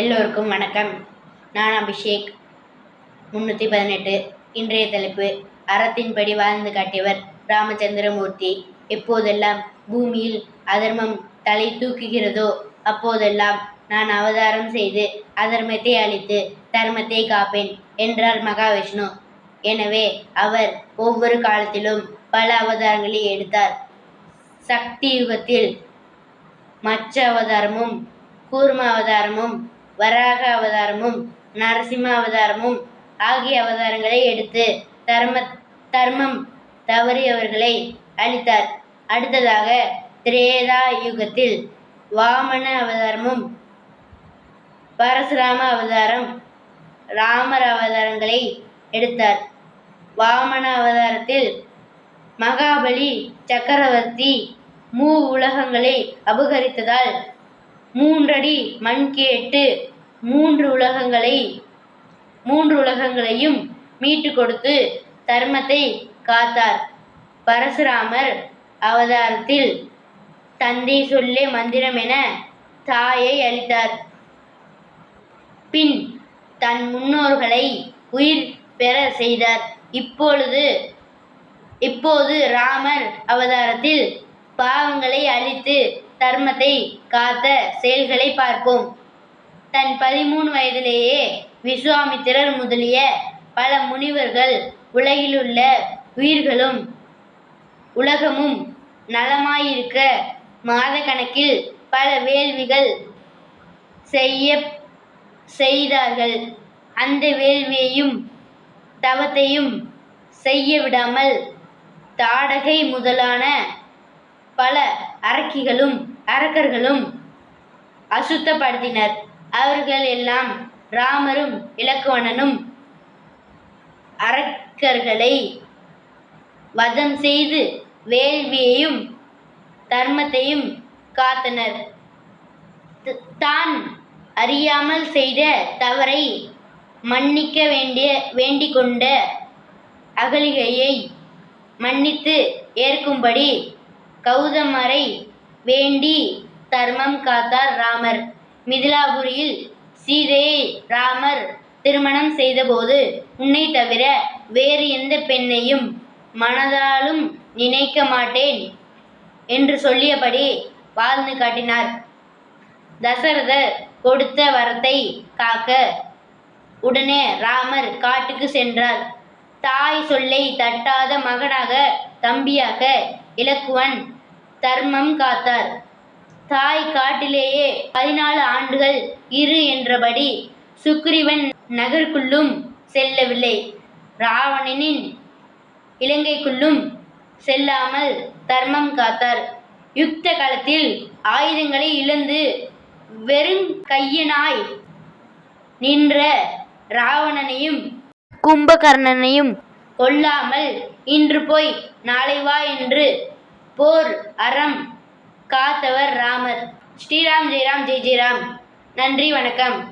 எல்லோருக்கும் வணக்கம். நான் அபிஷேக். முன்னூற்றி பதினெட்டு. இன்றைய தலைப்பு அறத்தின்படி வாழ்ந்து காட்டியவர் ராமச்சந்திரமூர்த்தி. எப்போதெல்லாம் பூமியில் அதர்மம் தலை தூக்குகிறதோ அப்போதெல்லாம் நான் அவதாரம் செய்து அதர்மத்தை அழித்து தர்மத்தை காப்பேன் என்றார் மகாவிஷ்ணு. எனவே அவர் ஒவ்வொரு காலத்திலும் பல அவதாரங்களை எடுத்தார். சக்தி யுகத்தில் மச்ச அவதாரமும் கூர்ம அவதாரமும் வராக அவதாரமும் நரசிம்ம அவதாரமும் ஆகிய அவதாரங்களை எடுத்து தர்ம தர்மம் தவறியவர்களை அழித்தார். அடுத்ததாக திரேதா யுகத்தில் வாமன அவதாரமும் பரசுராம அவதாரம் ராமர் அவதாரங்களை எடுத்தார். வாமன அவதாரத்தில் மகாபலி சக்கரவர்த்தி மூ உலகங்களை அபகரித்ததால் மூன்றடி மண் கேட்டு மூன்று உலகங்களை மூன்று உலகங்களையும் மீட்டு கொடுத்து தர்மத்தை காத்தார். பரசுராமர் அவதாரத்தில் தந்தை சொல்லே மந்திரம் என தாயை அளித்தார். பின் தன் முன்னோர்களை உயிர் பெற செய்தார். இப்பொழுது இப்போது ராமர் அவதாரத்தில் பாவங்களை அழித்து தர்மத்தை காத்த செயல்களை பார்ப்போம். தன் பதிமூணு வயதிலேயே விஸ்வாமித்திரர் முதலிய பல முனிவர்கள் உலகிலுள்ள உயிர்களும் உலகமும் நலமாயிருக்க மாதக்கணக்கில் பல வேள்விகள் செய்ய செய்தார்கள். அந்த வேள்வியையும் தவத்தையும் செய்ய விடாமல் தாடகை முதலான பல அரக்கிகளும் அரக்கர்களும் அசுத்தப்படுத்தினர். அவர்கள் எல்லாம் ராமரும் இலக்குவணனும் அரக்கர்களை வதம் செய்து வேள்வியையும் தர்மத்தையும் காத்தனர். த- தான் அறியாமல் செய்த தவறை மன்னிக்க வேண்டிய வேண்டிக் கொண்ட அகலிகையை மன்னித்து ஏற்கும்படி கௌதமரை வேண்டி தர்மம் காத்தார் ராமர். மிதிலாபுரியில் சீதையை ராமர் திருமணம் செய்தபோது உன்னை தவிர வேறு எந்த பெண்ணையும் மனதாலும் நினைக்க மாட்டேன் என்று சொல்லியபடி வாழ்ந்து காட்டினார். தசரதர் கொடுத்த வரத்தை காக்க உடனே ராமர் காட்டுக்கு சென்றார். தாய் சொல்லை தட்டாத மகனாக தம்பியாக இலக்குவன் தர்மம் காத்தார். தாய் காட்டிலேயே பதினாலு ஆண்டுகள் இரு என்றபடி சுக்ரீவன் நகருக்குள்ளும் செல்லவில்லை. ராவணனின் இலங்கைக்குள்ளும் செல்லாமல் தர்மம் காத்தார். யுக்த காலத்தில் ஆயுதங்களை இழந்து வெறும் கையனாய் நின்ற ராவணனையும் கும்பகர்ணனையும் கொல்லாமல் இன்று போய் நாளை வா என்று போர் அறம் காத்தவர் ராமர். ஸ்ரீராம் ஜெயராம் ஜெய் ஜெயராம். நன்றி வணக்கம்.